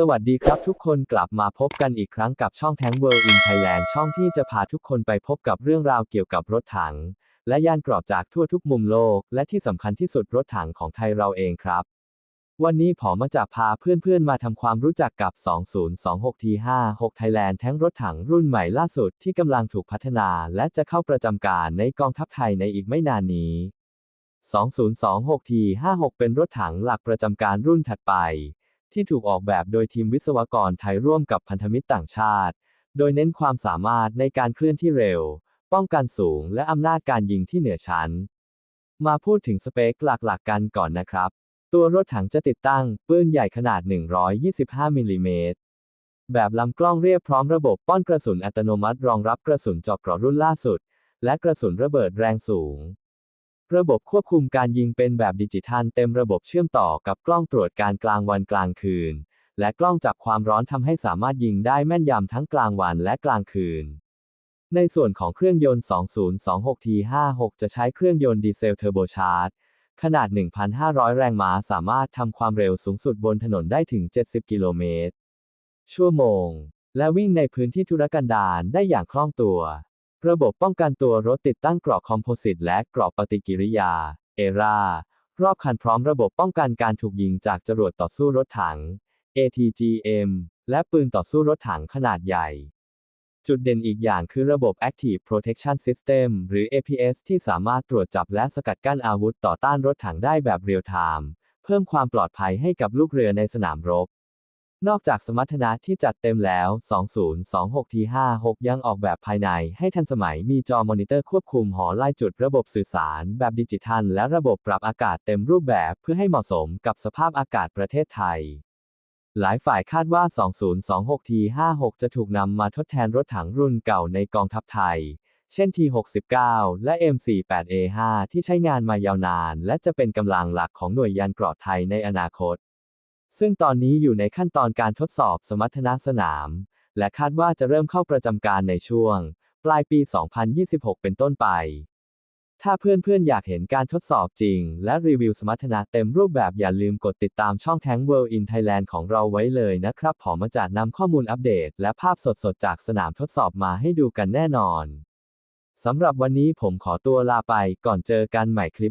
สวัสดีครับทุกคนกลับมาพบกันอีกครั้งกับช่อง Tank World in Thailand ช่องที่จะพาทุกคนไปพบกับเรื่องราวเกี่ยวกับรถถัง และยานเกรอบจากทั่วทุกมุมโลก และที่สำคัญที่สุดรถถังของไทยเราเองครับ วันนี้ผมมาจะพาเพื่อนๆมาทำความรู้จักกับ 2026T56 Thailand แท้งรถถังรุ่นใหม่ล่าสุดที่กำลังถูกพัฒนาและจะเข้าประจำการในกองทัพไทยในอีกไม่นานนี้ 2026T56 เป็นรถถังหลักประจำการรุ่นถัดไป ที่ถูกออกแบบโดยทีมวิศวกรไทยร่วมกับพันธมิตรต่างชาติ โดยเน้นความสามารถในการเคลื่อนที่เร็ว ป้องกันสูง และอำนาจการยิงที่เหนือชั้น มาพูดถึงสเปคหลักๆกันก่อนนะครับ ตัวรถถังจะติดตั้งปืนใหญ่ขนาด 125มิลลิเมตรแบบลำกล้องเรียบพร้อมระบบป้อนกระสุนอัตโนมัติรองรับกระสุนเจาะเกราะรุ่นล่าสุด และกระสุนระเบิดแรงสูง ระบบควบคุมการยิงเป็นแบบดิจิทัลเต็มระบบเชื่อมต่อกับกล้องตรวจการกลางวันกลางคืน และกล้องจับความร้อนทำให้สามารถยิงได้แม่นยำทั้งกลางวันและกลางคืน ในส่วนของเครื่องยนต์ 2026T56 จะใช้เครื่องยนต์ดีเซลเทอร์โบชาร์จขนาด 1,500 แรงม้าสามารถทำความเร็วสูงสุดบนถนนได้ถึง 70 กิโลเมตร ชั่วโมง และวิ่งในพื้นที่ทุรกันดารได้อย่างคล่องตัว ระบบป้องกันตัวรถติดตั้งกราะคอมโพสิตและกราะปฏิกิริยา เอรารอบคันพร้อมระบบป้องกันการถูกยิงจากจรวดต่อสู้รถถัง ATGM และปืนต่อสู้รถถังขนาดใหญ่ จุดเด่นอีกอย่างคือระบบ Active Protection System หรือ APS ที่สามารถตรวจจับและสกัดกั้นอาวุธต่อต้านรถถังได้แบบเรียลไทม์ เพิ่มความปลอดภัยให้กับลูกเรือในสนามรบ นอกจากสมรรถนะที่จัดเต็มแล้ว 2026T56 ยังออกแบบภายในให้ทันสมัยมีจอมอนิเตอร์ควบคุมหอไล่จุดระบบสื่อสาร แบบดิจิทัล และระบบปรับอากาศเต็มรูปแบบเพื่อให้เหมาะสมกับสภาพอากาศประเทศไทย หลายฝ่ายคาดว่า 2026T56 จะถูกนำมาทดแทนรถถังรุ่นเก่าในกองทัพไทย เช่น T69 และ M48A5 ที่ใช้งานมายาวนาน และจะเป็นกำลังหลักของหน่วยยานเกราะไทยในอนาคต ซึ่งตอนนี้อยู่ในขั้นตอนการทดสอบสมรรถนะสนาม และคาดว่าจะเริ่มเข้าประจำการในช่วง ปลายปี 2026 เป็นต้นไป ถ้าเพื่อนๆ อยากเห็นการทดสอบจริง และรีวิวสมรรถนะเต็มรูปแบบอย่าลืมกดติดตามช่อง Tank World in Thailand ของเราไว้เลยนะครับผมมาจัดนำข้อมูลอัปเดต และภาพสดๆ จากสนามทดสอบมาให้ดูกันแน่นอนสำหรับวันนี้ผมขอตัวลาไปก่อนเจอกันใหม่คลิป